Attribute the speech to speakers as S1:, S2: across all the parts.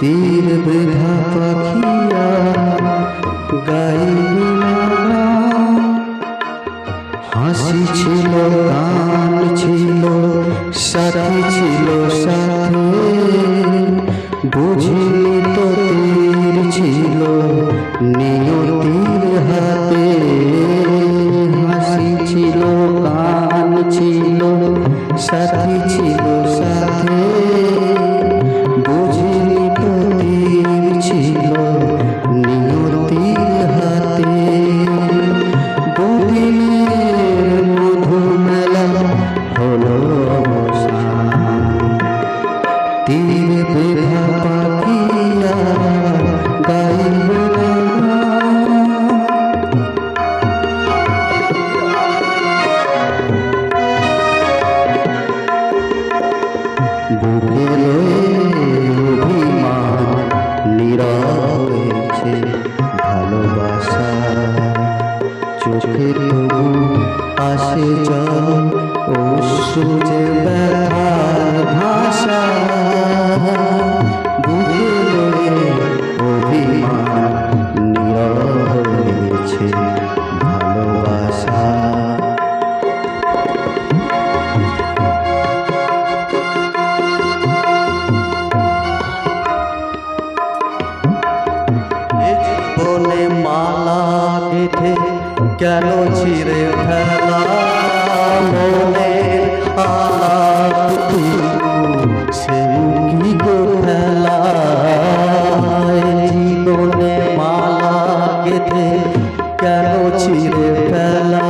S1: তীর বৃথা পাখিয়া গাইবে। হাসি ছিল, গান ছিল, সাথী ছিল সাথে বুঝিনি তো তীর ছিল নিয়তির হাতে হাসি ছিল, গান ছিল, সাথী কেন ছিঁড়ে ফেলা? মনের আলাপ সে ফেলা জীবনে মালা গেথে কেন ছিঁড়ে ফেলা?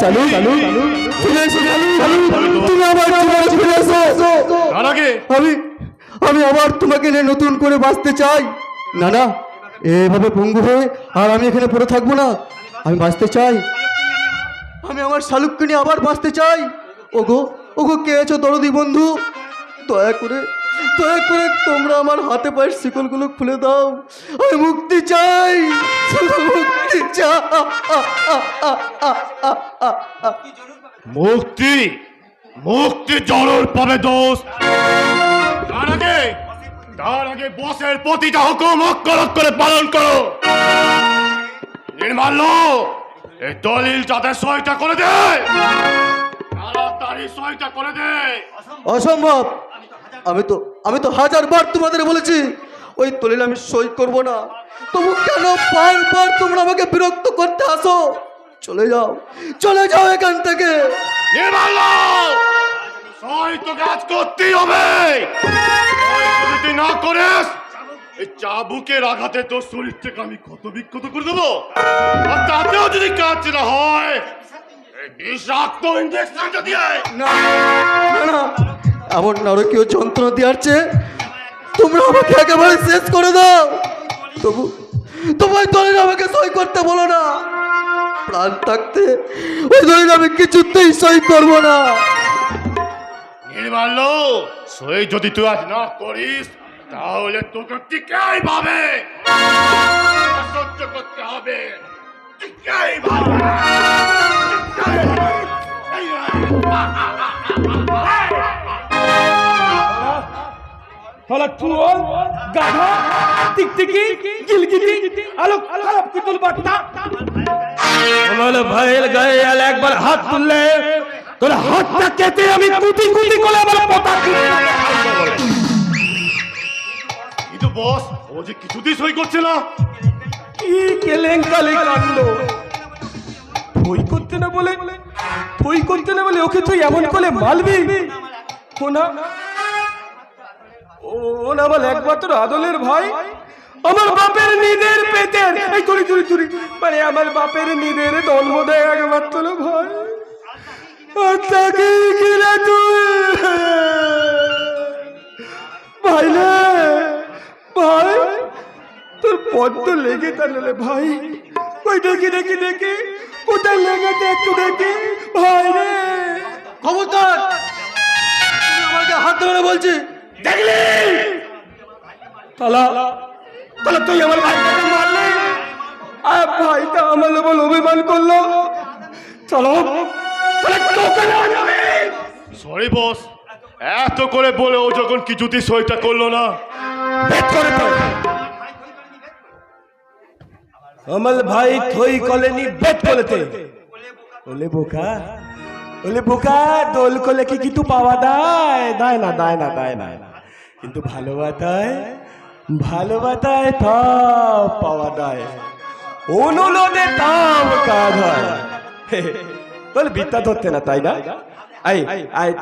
S1: সালু সালু ফিরে তুমি আবার জীবনে ফিরে এসো।
S2: তার আগে
S1: আমি আমি আবার তোমাকে নিয়ে নতুন করে বাঁচতে চাই। না না এভাবে পঙ্গু হয়ে আর আমি এখানে পড়ে থাকব না। আমি বাঁচতে চাই। আমি আমার শালুককে নিয়ে আবার বাঁচতে চাই। ওগো ওগো, কে আছো দরদি বন্ধু? দয়া করে দয়া করে তোমরা আমার হাতে পায়ের শিকলগুলো খুলে দাও। আমি মুক্তি চাই মুক্তি চাই।
S2: মুক্তি মুক্তি জরুর পাবে দোস্ত তার আগে তার আগে বসের প্রতিটা হুকুম অক্ষর করে পালন করো। নির্মাল্য, এই দলিল যাতে সইটা করে দে
S1: অসম্ভব। আমি তো আমি তো হাজারবার তোমাদের বলেছি ওই দলিল আমি সই করব না। তবু কেন বারবার তোমরা আমাকে বিরক্ত করতে আসো? চলে যাও চলে যাও এখান থেকে।
S2: সই তো কাজ করতেই হবে। যদি না করিস এই চাবুকের আঘাতে তোর শরীর থেকে আমি ক্ষত বিক্ষত করে দেবো। আর তাতেও যদি কাজ না হয় বিষাক্ত ইঞ্জেকশনটা দিয়ে।
S1: না না এমন নারকীয় যন্ত্রণা দেওয়ার চেয়ে তোমরা আমাকে একেবারে শেষ করে দাও। তবু ওই দলিল আমাকে সই করতে বলো না। প্রাণ থাকতে ওই দলিল আমি কিছুতেই সই করব না।
S2: নির্মাল্য সই যদি তুই আজ না করিস তাহলে তোকে টিকাই পাবে সহ্য করতে হবে। টিকাই পাবে টিকাই
S3: হলো চুল গাধা টিকটিকি গিলগিটি আলোক আলোক কুতুল বাট্টা বলো ভাইয়ের গায়ে আল একবার হাত তুললে তোর হাতটা কেটে আমি কুটি কুটি করে আবার পতা
S2: কিন্তু বস ও যে কিছুতেই সই করছে না।
S3: কি কেলেঙ্কালি কাণ্ড থই করতে না বলে? থই করতে না বলে ওকে তুই এমন করে মালবি ও না ও না বল একমাত্র আদলের ভাই? আমার বাপের নিদের পেতের এই চুরি চুরি চুরি। মানে আমার বাপের নিদের জন্ম দেয় একমাত্র ভাই। তাকে কিনা তুই? ভাই রে, ভাই, তোর পদ্ম লেগে তাহলে ভাই। ওই দেখি দেখি দেখি। কোথায় লেগেছে একটু দেখি। ভাই রে।
S4: খবরদার। তুমি আমাকে হাত ধরে বলছি
S3: দেখলি? তালা। তাহলে তুই আমার ভাইটাকে মারলি আর ভাইটা আমার বল অভিমান করল। চলো।
S2: সরি বস এত করে বলে ও যখন কিছুতেই সইটা করল না।
S3: করে অমল ভাই থই কলেনি বেট করেতে ওলে বোকা ওলে বোকা, দোল কলে কি কিছু পাওয়া দেয় দেয় না দেয় না দেয় না। কিন্তু ভালোবাসায় ভালোবাসায় সব পাওয়া দেয় অনুলোদে তাম কাজ হয়। বল বিদ্যা ধরতে না, তাই না?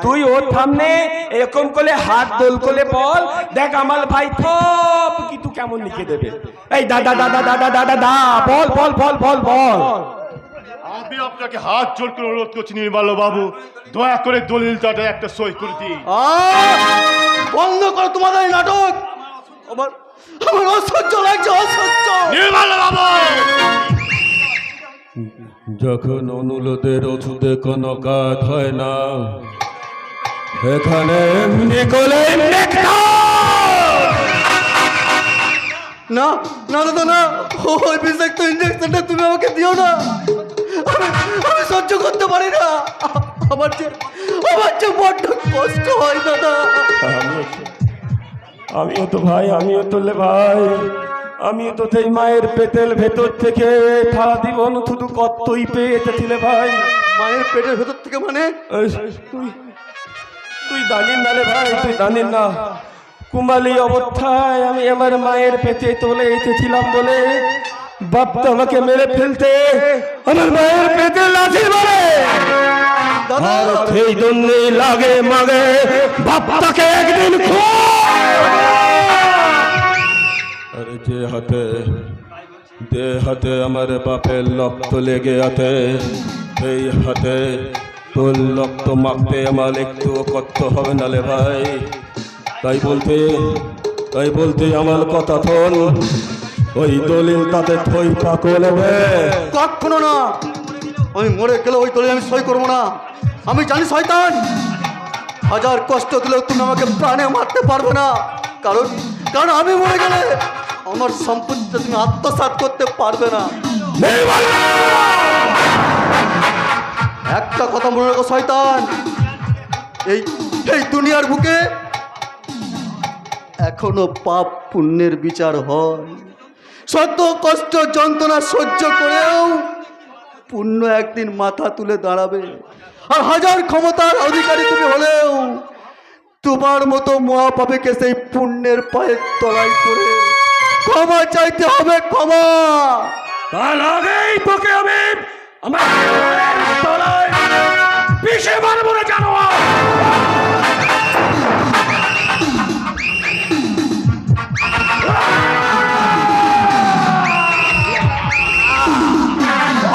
S3: তুই ওর সামনে এরকম করে হাত দোল করে বল দেখ আমার ভাই সব কিছু কেমন লিখে দেবে। এই দাদা দাদা দাদা দাদা দা বল বল বল বল বল।
S2: আমি আপনাকে হাত জোর করে অনুরোধ করছি নির্মাল্য বাবু দয়া করে দলিলটাতে একটা সই করে দিই
S4: আহ! বন্ধ করো তোমাদের এই নাটক। আমার আমার অসহ্য লাগছে অসহ্য।
S2: নির্মাল্য বাবু
S3: যখন অনুলোদের ওষুধে কোনো কাজ হয় না এখানে নিকলে
S4: না না দাদা না ওই বিষাক্ত ইঞ্জেকশনটা তুমি আমাকে দিও না। আমি আমি সহ্য করতে পারি না। আমার যে আমার যে বড্ড কষ্ট হয় দাদা।
S3: আমিও তো ভাই আমিও তো লে ভাই। আমিও তো সেই মায়ের পেটের ভেতর থেকে সারা জীবন শুধু কতই পেয়ে এসেছিলে ভাই।
S4: মায়ের পেটের ভেতর থেকে মানে?
S3: তুই তুই জানিস না রে ভাই তুই জানিস না। কুমালী অবস্থায় আমি আমার মায়ের পেটে তোলে এসেছিলাম বলে বাপ তো আমাকে মেরে ফেলতে আমার মায়ের পেটে লাঠি মারে। সেই জন্যই লাগে মাগে বাপটাকে একদিন আরে হাতে যে হাতে আমার বাপের রক্ত লেগে আছে। সেই হাতে তোর রক্ত মাখতে আমার একটু কষ্ট হবে না রে ভাই। তাই বলতে তাই বলতে আমার কথা শোন। ওই দলিল তাতে থই পাকো নেবে
S4: কখনো না। আমি মরে গেলে ওই দলে আমি সই করব না। আমি জানি শয়তান। হাজার কষ্ট দিলেও তুমি আমাকে প্রাণে মারতে পারবে না। কারণ কারণ আমি মরে গেলে আমার সম্পত্তিটা তুমি আত্মসাৎ করতে পারবে না। একটা কথা মনে রাখো, শয়তান। এই এই দুনিয়ার বুকে এখনও পাপ পুণ্যের বিচার হয়। শত কষ্ট, যন্ত্রণা সহ্য করেও পুণ্য একদিন মাথা তুলে দাঁড়াবে। আর হাজার ক্ষমতার অধিকারী তুমি হলেও তোমার মতো মহাপাপীকে সেই পুণ্যের পায়ের তলায় পড়ে ক্ষমা চাইতে হবে ক্ষমা
S3: তার আগেই তোকে আমি আমার তলায় পিষে মারবো না জানো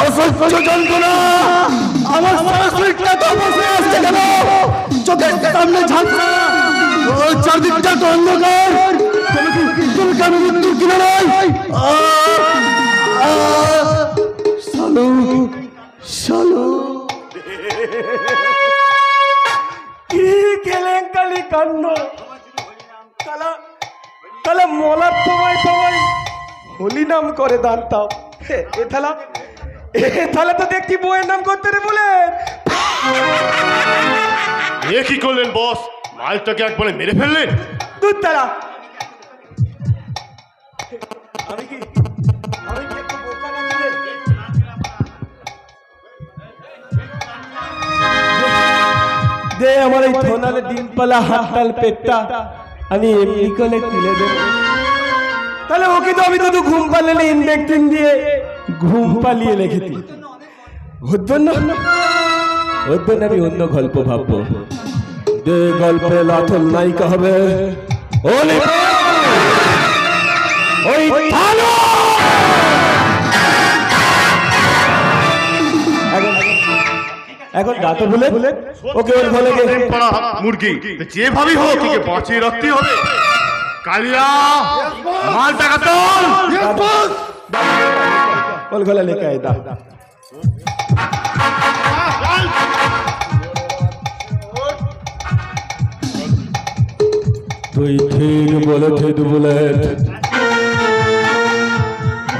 S4: অসহ্য যন্ত্রণা। আমার সারা শরীরটা তো আসছে কেন? চোখের সামনে ঝাঁকছে চারদিকটা তো অন্ধকার। তুমি কি তুমি কেন মৃত্যুর কিনারায় শালু শালু।
S3: কি কেলেঙ্কালি কাণ্ড? তালা তালা মলার সময় সময় হোলি নাম করে দাঁড়তাম এ থালা এ থালা তো দেখছি বইয়ের নাম করতে রে বলে।
S2: এ কি করলেন বস? মালটাকে একবারে মেরে ফেললেন?
S3: দুধ তারা আমি? দে আমার এই থোনালে ডিমপালা হাততাল পেটটা, আমি এমনি করে তুলে দেব। তাহলে ওকে তো আমি তো ঘুম পালে ইনজেকশন দিয়ে ঘুম পালিয়ে রেখেছি। ওর জন্য ওর জন্য আমি অন্য গল্প ভাববো। যে গল্পে লাথল নায়িকা হবে। ওলে ওই ভালো! এখন গাতে বলে ওকে ওর
S2: পাড়া মুরগি যেভাবেই হোক একে বাঁচিয়ে রাখতেই হবে। কালিয়া মাল টাকা তোল
S3: বল গলা লেখা দা তুই ঠিক বলেছিস বুলেট।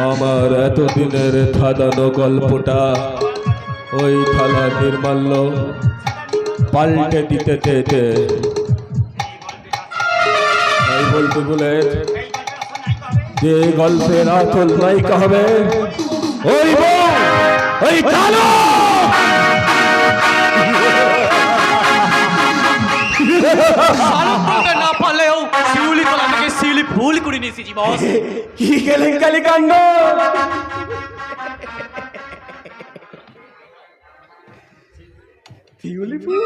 S3: আমার এতদিনের থাদানো গল্পটা ওই থালা নির্মাল্য পাল্টে দিতে চেয়েছে। বলতে বলে, যে গল্পের আসল নায়িকা হবে ওই ওই কালো!
S5: ভুল করে নিয়ে এসেছি বস
S3: কি কেলেঙ্কারি কাণ্ড শিউলি ফুল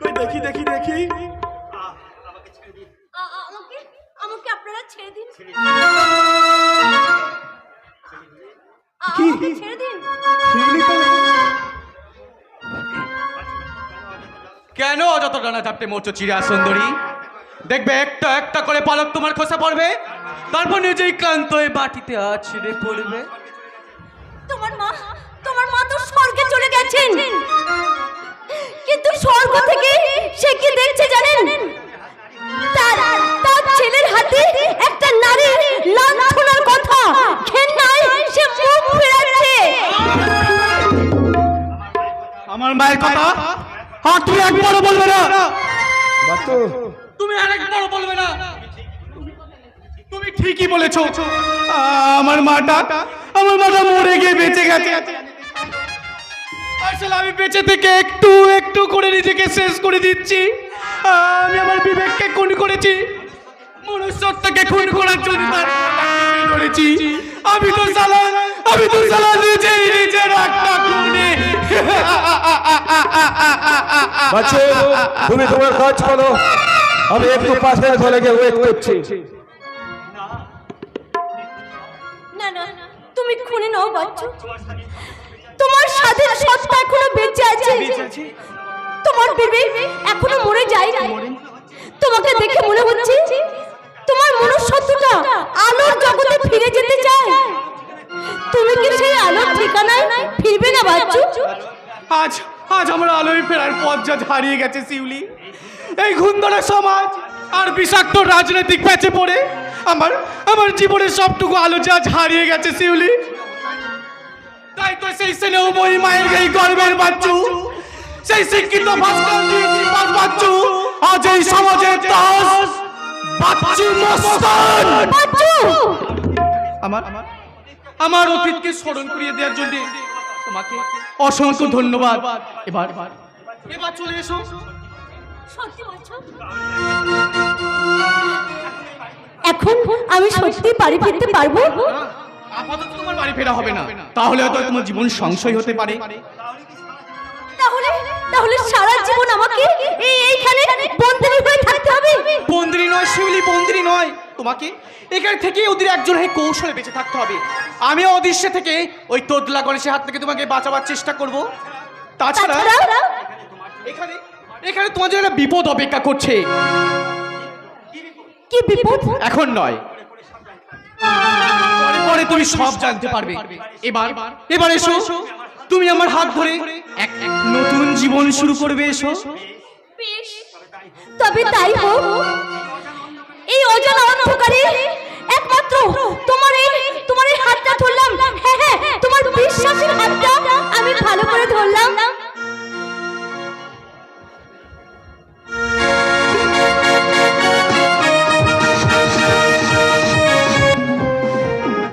S3: কই দেখি দেখি দেখি
S6: আ- আ- আমাকে আমাকে আপনারা ছেড়ে দিন
S3: কি?
S6: ছেড়ে দিন
S5: কেন অযত ডানা চাপতে মরছো চিরা সুন্দরী দেখবে একটা একটা করে পালক তোমার খসে পড়বে তারপর নিজেই ক্লান্ত হয়ে বাটিতে আছড়ে পড়বে।
S6: তোমার মা তোমার মা তো স্বর্গে চলে গেছেন। কিন্তু স্বর্গ থেকে সে কি দেখছে জানেন? তার তার ছেলের হাতে একটা নারী লাঞ্ছনার কথা। ঘেন্নায় সে মুখ ফেরাচ্ছে।
S5: আমার মায়ের কথা? আর তুমি একবারও বলবে না।
S3: বাতু
S5: তুমি আরেকবারও বলবে না। তুমি ঠিকই বলেছ। আমার মাটা আমার মাটা মরে গিয়ে বেঁচে গেছে। আসলে আমি বেঁচে থেকে একটু একটু করে নিজেকে শেষ করে দিচ্ছি। আমি আমার বিবেককে খুন করেছি। মনুষ্যত্বকে খুন করার জন্য করেছি আমি তো সালা আমি তো সালা নিজেই নিজের একটা খুনে।
S3: বাচ্চু তুমি তোমার কাজ করো। আমি একটু পাশে ঘরে গিয়ে ওয়েট করছি।
S6: না না তুমি খুনে নাও বাচ্চু। তোমার স্বাধীন সত্তা এখনও বেঁচে আছে। তোমার বিবেক এখনও মরে যায়নি। তোমাকে দেখে মনে হচ্ছে তোমার মনুষ্যত্বটা আলোর জগতে ফিরে যেতে চায়। তুমি কি সেই আলোর ঠিকানায় ফিরবে না বাচ্চু?
S5: আজ আজ আমার আলোয় ফেরার পথ যা হারিয়ে গেছে শিউলি। এই ঘুন্দরা সমাজ আর বিষাক্ত রাজনৈতিক প্যাচে পড়ে আমার আমার জীবনের সবটুকু আলো যা হারিয়ে গেছে শিউলি। তাই তো সেই স্নেহময়ী মায়ের এই গর্বের বাচ্চু সেই শিক্ষিত বাচ্চু আজ এই সমাজের দাস বাচ্চু মস্তান।
S6: বাচ্চু!
S5: আমার আমার অতীতকে স্মরণ করিয়ে দেওয়ার জন্য তোমাকে অসংখ্য ধন্যবাদ। এবার এবার চলে এসো।
S6: সত্যি বলছো? এখন আমি সত্যি বাড়ি ফিরতে পারব?
S5: আপাতত তোমার বাড়ি ফেরা হবে না। তাহলে হয়তো তোমার জীবন সংশয় হতে পারে।
S6: তাহলে তাহলে সারা জীবন আমাকে এই এইখানে বন্দিনী হয়ে থাকতে হবে?
S5: বন্দিনী নয় শিউলি বন্দিনী নয়। তোমাকে এখানে থেকে ওদের একজন হয়ে কৌশলে বেঁচে থাকতে হবে। আমি অদৃশ্যে থেকে ওই তোদলা গণেশের হাত থেকে তোমাকে বাঁচাবার চেষ্টা করব। তাছাড়া
S6: তাছাড়া?
S5: এখানে এখানে তোমার জন্য একটা বিপদ অপেক্ষা করছে।
S6: কি বিপদ?
S5: এখন নয়। পরে তুমি সব জানতে পারবে। এবার এবার এসো। তুমি আমার হাত ধরে এক নতুন জীবন শুরু করবে এসো।
S6: বেশ। তবে তাই হোক। এই অজানা অন্ধকারে একমাত্র তোমার এই তোমার এই হাতটা ধরলাম। হ্যাঁ হ্যাঁ তোমার বিশ্বাসের হাতটা